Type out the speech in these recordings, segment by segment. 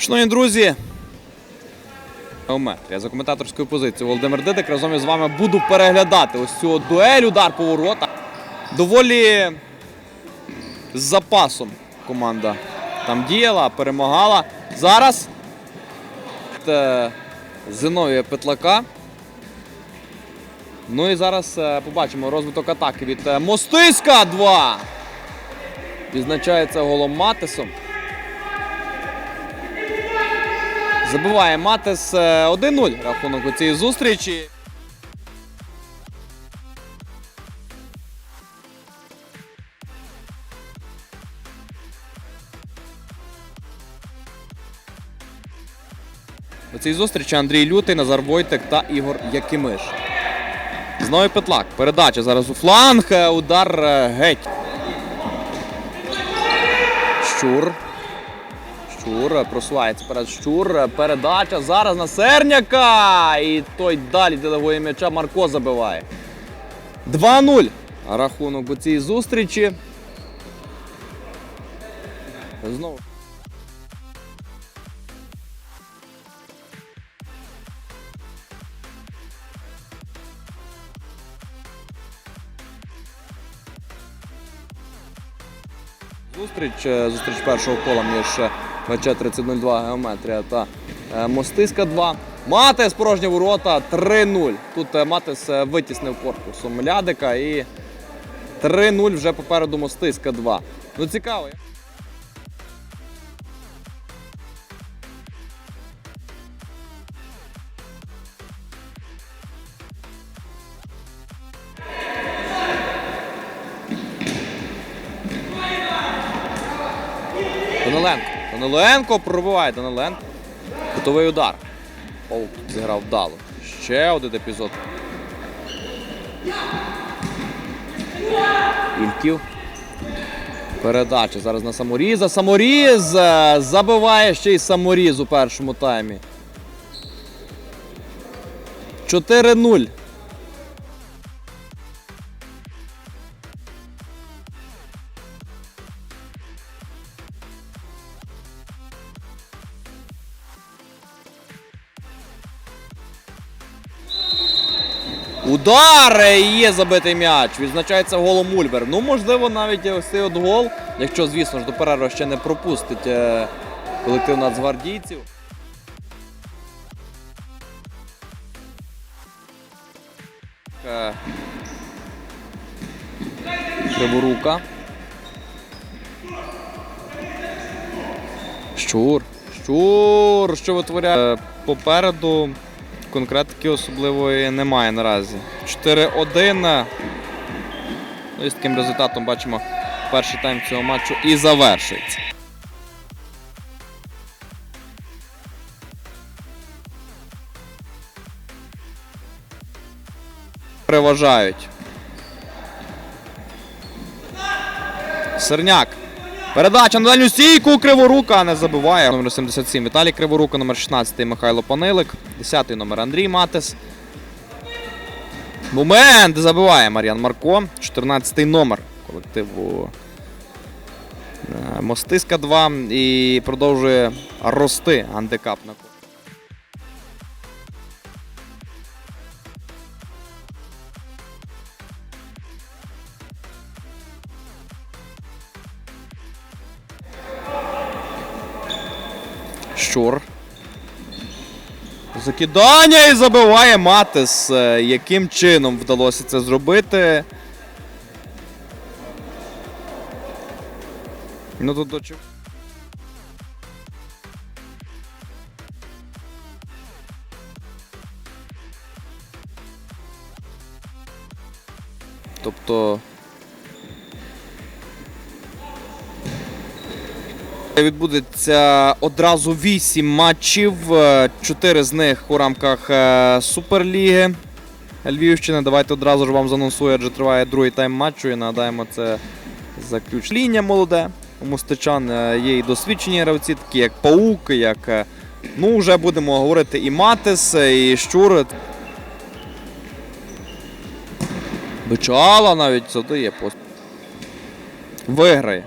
Шановні друзі, Геометрія за коментаторською позицією Володимир Дидик. Разом із вами буду переглядати ось цю дуель, удар по воротах. Доволі з запасом команда там діяла, перемагала. Зараз е, Зиновія Петлака. Ну і зараз е, побачимо розвиток атаки від е, Мостиська 2. Відзначається голом Матисом. Забиває Матес е, 1-0 рахунок у цій зустрічі. У цій зустрічі Андрій Лютий, Назар Войтек та Ігор Якимиш. Знову Петлак. Передача зараз у фланг. е, Удар е, геть. Щур. Щур е, просувається перед Щур. е, Передача зараз на Серняка. І той далі делегує м'яча. Марко забиває. 2-0. Рахунок у цій зустрічі. Знову. Зустріч, е, зустріч першого кола між е, ВЧ 3002 Геометрія та е, Мостиська 2. Матес порожні ворота 3-0. Тут е, Матес е, витіснив корпусом Лядика і 3-0 вже попереду Мостиська 2. Ну цікаво. Даниленко. Даниленко пробиває Даниленко. Готовий удар. Оу, зіграв вдало. Ще один епізод. Ільків. Передача зараз на саморіза. Саморіз е, забиває ще й саморіз у першому таймі. 4-0. Удар! Є забитий м'яч. Відзначається голом Ульбер. Ну, можливо, навіть ось цей от гол, якщо, звісно ж, до перерви ще не пропустить е, колектив нацгвардійців. Е, Криворука. Щур. Щур. Що витворяє? Е, Попереду конкретики особливої немає наразі. 4-1. Ну і з таким результатом бачимо перший тайм цього матчу і завершується. Переважають. Серняк. Передача на дальню стійку. Криворука не забиває. Номер 77 Віталій Криворука, номер 16 Михайло Панилик, 10 номер Андрій Матес. Момент! Забиває Мар'ян Марко. 14 номер колективу Мостиска 2 і продовжує рости андекап на Щур. Закидання і забиває Матис. Е, Яким чином вдалося це зробити? Ну тут до чого. Тобто. Відбудеться одразу 8 матчів, е, 4 з них у рамках е, Суперліги Львівщини. Давайте одразу ж вам занонсую, адже триває другий тайм матчу і нагадаємо, це заключ. Лінія молоде. У Мостичан е, є і досвідчені гравці, такі як Паук, як. е, Ну, вже будемо говорити і Матис, е, і Щур. Бичала навіть задає пост. Виграє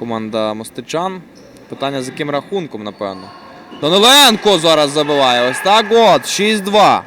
команда Мостичан. Питання з яким рахунком, напевно. Даниленко зараз забиває. Ось так от. 6-2.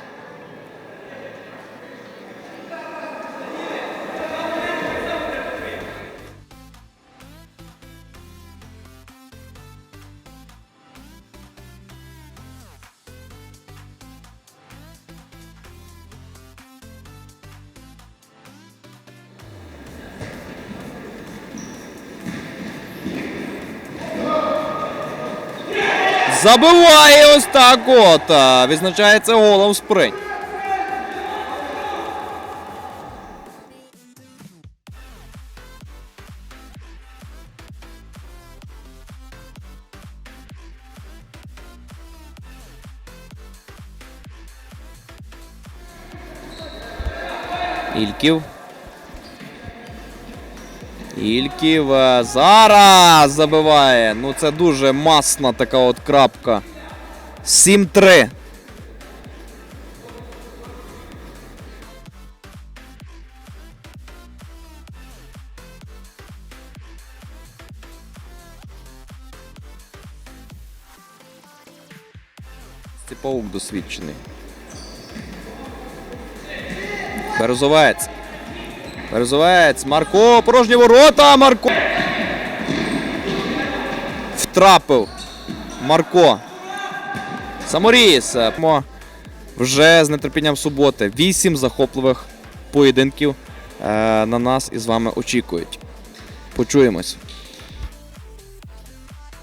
Забиває ось так от. Відзначається голом спринт. Ільків. Ільків зараз забиває. Ну це дуже масна така от крапка. 7-3. Степаук досвідчений. Березовець. Березовець. Марко. Порожні ворота. Марко. Втрапив. Марко. Саморіс. Вже з нетерпінням суботи. Вісім захопливих поєдинків е, на нас і з вами очікують. Почуємось.